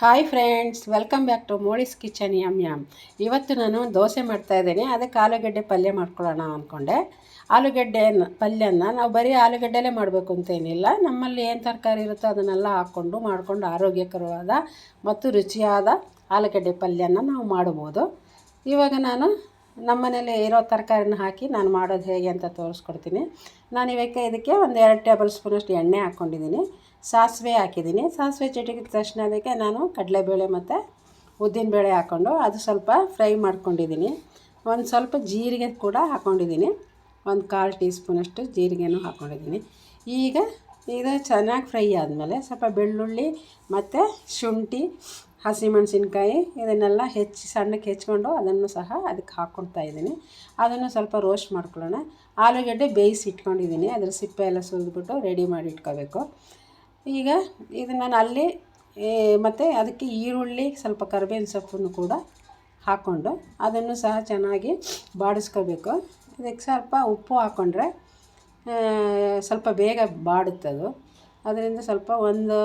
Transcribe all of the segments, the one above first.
Hi friends welcome back to Molly's kitchen yum yum ಇವತ್ತು ನಾನು ದೋಸೆ ಮಾಡ್ತಾ ಇದ್ದೀನಿ, ಅದಕ್ಕೆ ಆಲೂಗಡ್ಡೆ ಪಲ್ಯ ಮಾಡ್ಕೊಳ್ಳೋಣ ಅಂದ್ಕೊಂಡೆ. ಆಲೂಗಡ್ಡೆ ಪಲ್ಯನ ನಾವು ಬರೀ ಆಲೂಗಡ್ಡೆಲೇ ಮಾಡಬೇಕು ಅಂತೇನಿಲ್ಲ ನಮ್ಮಲ್ಲಿ ಏನು ತರಕಾರಿ ಇರುತ್ತೋ ಅದನ್ನೆಲ್ಲ ಹಾಕ್ಕೊಂಡು ಮಾಡಿಕೊಂಡು ಆರೋಗ್ಯಕರವಾದ ಮತ್ತು ರುಚಿಯಾದ ಆಲೂಗಡ್ಡೆ ಪಲ್ಯನ ನಾವು ಮಾಡ್ಬೋದು. ಇವಾಗ ನಾನು ನಮ್ಮ ಮನೇಲಿ ಇರೋ ತರಕಾರಿನ ಹಾಕಿ ನಾನು ಮಾಡೋದು ಹೇಗೆ ಅಂತ ತೋರಿಸ್ಕೊಡ್ತೀನಿ. ನಾನು ಇವಾಗ ಇದಕ್ಕೆ ಒಂದು ಎರಡು ಟೇಬಲ್ ಸ್ಪೂನಷ್ಟು ಎಣ್ಣೆ ಹಾಕ್ಕೊಂಡಿದ್ದೀನಿ. ಸಾಸಿವೆ ಹಾಕಿದ್ದೀನಿ. ಸಾಸಿವೆ ಚಿಟಿಕಿದ ತಕ್ಷಣ ಅದಕ್ಕೆ ನಾನು ಕಡಲೆಬೇಳೆ ಮತ್ತು ಉದ್ದಿನಬೇಳೆ ಹಾಕ್ಕೊಂಡು ಅದು ಸ್ವಲ್ಪ ಫ್ರೈ ಮಾಡ್ಕೊಂಡಿದ್ದೀನಿ. ಒಂದು ಸ್ವಲ್ಪ ಜೀರಿಗೆ ಕೂಡ ಹಾಕ್ಕೊಂಡಿದ್ದೀನಿ ಒಂದು ಕಾಲು ಟೀ ಸ್ಪೂನಷ್ಟು ಜೀರಿಗೆನೂ ಹಾಕ್ಕೊಂಡಿದ್ದೀನಿ ಈಗ ಇದು ಚೆನ್ನಾಗಿ ಫ್ರೈ ಆದಮೇಲೆ ಸ್ವಲ್ಪ ಬೆಳ್ಳುಳ್ಳಿ ಮತ್ತು ಶುಂಠಿ, ಹಸಿಮೆಣಸಿನ್ಕಾಯಿ ಇದನ್ನೆಲ್ಲ ಹೆಚ್ಚಿ ಸಣ್ಣಕ್ಕೆ ಹೆಚ್ಕೊಂಡು ಅದನ್ನು ಸಹ ಅದಕ್ಕೆ ಹಾಕ್ಕೊಳ್ತಾ ಇದ್ದೀನಿ. ಅದನ್ನು ಸ್ವಲ್ಪ ರೋಸ್ಟ್ ಮಾಡ್ಕೊಳ್ಳೋಣ. ಆಲೂಗಡ್ಡೆ ಬೇಯಿಸಿ ಇಟ್ಕೊಂಡಿದ್ದೀನಿ ಅದರ ಸಿಪ್ಪೆ ಎಲ್ಲ ಸುಲಿದ್ಬಿಟ್ಟು ರೆಡಿ ಮಾಡಿ ಇಟ್ಕೋಬೇಕು. ಈಗ ಇದನ್ನು ನಾನು ಅಲ್ಲಿ ಮತ್ತು ಅದಕ್ಕೆ ಈರುಳ್ಳಿ, ಸ್ವಲ್ಪ ಕರಿಬೇವಿನ ಸೊಪ್ಪನ್ನು ಕೂಡ ಹಾಕ್ಕೊಂಡು ಅದನ್ನು ಸಹ ಚೆನ್ನಾಗಿ ಬಾಡಿಸ್ಕೋಬೇಕು. ಇದಕ್ಕೆ ಸ್ವಲ್ಪ ಉಪ್ಪು ಹಾಕ್ಕೊಂಡ್ರೆ ಸ್ವಲ್ಪ ಬೇಗ ಬಾಡುತ್ತದು ಅದರಿಂದ ಸ್ವಲ್ಪ ಒಂದು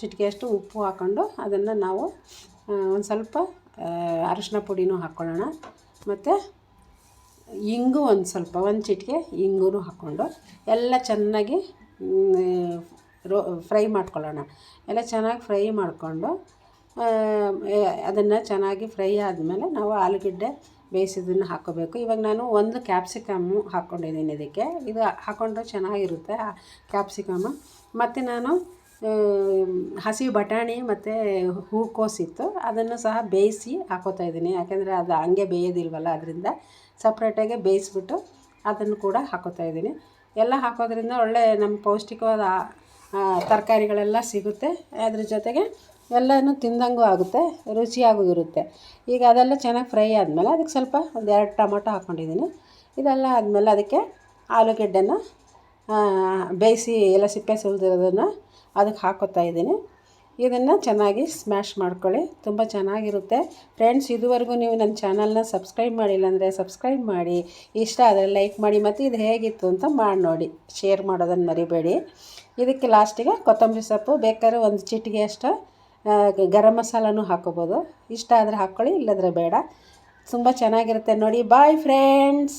ಚಿಟಿಕೆಯಷ್ಟು ಉಪ್ಪು ಹಾಕ್ಕೊಂಡು ಅದನ್ನು ನಾವು ಒಂದು ಸ್ವಲ್ಪ ಅರಶಿನ ಪುಡಿನೂ ಹಾಕ್ಕೊಳ್ಳೋಣ ಮತ್ತು ಇಂಗು ಒಂದು ಸ್ವಲ್ಪ, ಒಂದು ಚಿಟಿಕೆ ಇಂಗು ಹಾಕ್ಕೊಂಡು ಎಲ್ಲ ಚೆನ್ನಾಗಿ ರೋ ಫ್ರೈ ಮಾಡ್ಕೊಳ್ಳೋಣ. ಎಲ್ಲ ಚೆನ್ನಾಗಿ ಫ್ರೈ ಮಾಡಿಕೊಂಡು ಅದನ್ನು ಚೆನ್ನಾಗಿ ಫ್ರೈ ಆದಮೇಲೆ ನಾವು ಆಲೂಗಡ್ಡೆ ಬೇಯಿಸಿದ್ದನ್ನು ಹಾಕ್ಕೋಬೇಕು ಇವಾಗ ನಾನು ಒಂದು ಕ್ಯಾಪ್ಸಿಕಮ್ಮು ಹಾಕ್ಕೊಂಡಿದ್ದೀನಿ ಇದಕ್ಕೆ. ಇದು ಹಾಕ್ಕೊಂಡ್ರೆ ಚೆನ್ನಾಗಿರುತ್ತೆ ಕ್ಯಾಪ್ಸಿಕಮ್ಮು ಮತ್ತು ನಾನು ಹಸಿ ಬಟಾಣಿ ಮತ್ತು ಹೂಕೋಸಿತ್ತು ಅದನ್ನು ಸಹ ಬೇಯಿಸಿ ಹಾಕೋತಾ ಇದ್ದೀನಿ. ಯಾಕೆಂದರೆ ಅದು ಹಂಗೆ ಬೇಯೋದಿಲ್ವಲ್ಲ, ಅದರಿಂದ ಸಪ್ರೇಟಾಗಿ ಬೇಯಿಸ್ಬಿಟ್ಟು ಅದನ್ನು ಕೂಡ ಹಾಕೋತಾ ಇದ್ದೀನಿ. ಎಲ್ಲ ಹಾಕೋದ್ರಿಂದ ಒಳ್ಳೆ ನಮ್ಮ ಪೌಷ್ಟಿಕವಾದ ತರಕಾರಿಗಳೆಲ್ಲ ಸಿಗುತ್ತೆ. ಅದ್ರ ಜೊತೆಗೆ ಎಲ್ಲನೂ ತಿಂದಂಗೂ ಆಗುತ್ತೆ, ರುಚಿಯಾಗೂ ಇರುತ್ತೆ. ಈಗ ಅದೆಲ್ಲ ಚೆನ್ನಾಗಿ ಫ್ರೈ ಆದಮೇಲೆ ಅದಕ್ಕೆ ಸ್ವಲ್ಪ ಒಂದು ಎರಡು ಟೊಮೊಟೊ ಹಾಕ್ಕೊಂಡಿದ್ದೀನಿ ಇದೆಲ್ಲ ಆದಮೇಲೆ ಅದಕ್ಕೆ ಆಲೂಗೆಡ್ಡೆನ ಬೇಯಿಸಿ ಎಲ್ಲ ಸಿಪ್ಪೆ ಸುಲಿದಿರೋದನ್ನು ಅದಕ್ಕೆ ಹಾಕೋತಾ ಇದ್ದೀನಿ. ಇದನ್ನು ಚೆನ್ನಾಗಿ ಸ್ಮ್ಯಾಶ್ ಮಾಡ್ಕೊಳ್ಳಿ, ತುಂಬ ಚೆನ್ನಾಗಿರುತ್ತೆ. ಫ್ರೆಂಡ್ಸ್ ಇದುವರೆಗೂ ನೀವು ನನ್ನ ಚಾನಲ್ನ ಸಬ್ಸ್ಕ್ರೈಬ್ ಮಾಡಿಲ್ಲ ಅಂದರೆ ಸಬ್ಸ್ಕ್ರೈಬ್ ಮಾಡಿ. ಇಷ್ಟ ಆದರೆ ಲೈಕ್ ಮಾಡಿ. ಮತ್ತು ಇದು ಹೇಗಿತ್ತು ಅಂತ ಮಾಡಿ ನೋಡಿ. ಶೇರ್ ಮಾಡೋದನ್ನು ಮರಿಬೇಡಿ. ಇದಕ್ಕೆ ಲಾಸ್ಟಿಗೆ ಕೊತ್ತಂಬರಿ ಸೊಪ್ಪು, ಬೇಕಾದ್ರೆ ಒಂದು ಚಿಟಿಗೆ ಅಷ್ಟು ಗರಂ ಮಸಾಲನೂ ಹಾಕೋಬೋದು ಇಷ್ಟ ಆದರೆ ಹಾಕ್ಕೊಳ್ಳಿ, ಇಲ್ಲದ್ರೆ ಬೇಡ. ತುಂಬ ಚೆನ್ನಾಗಿರುತ್ತೆ. ನೋಡಿ ಬಾಯ್ ಫ್ರೆಂಡ್ಸ್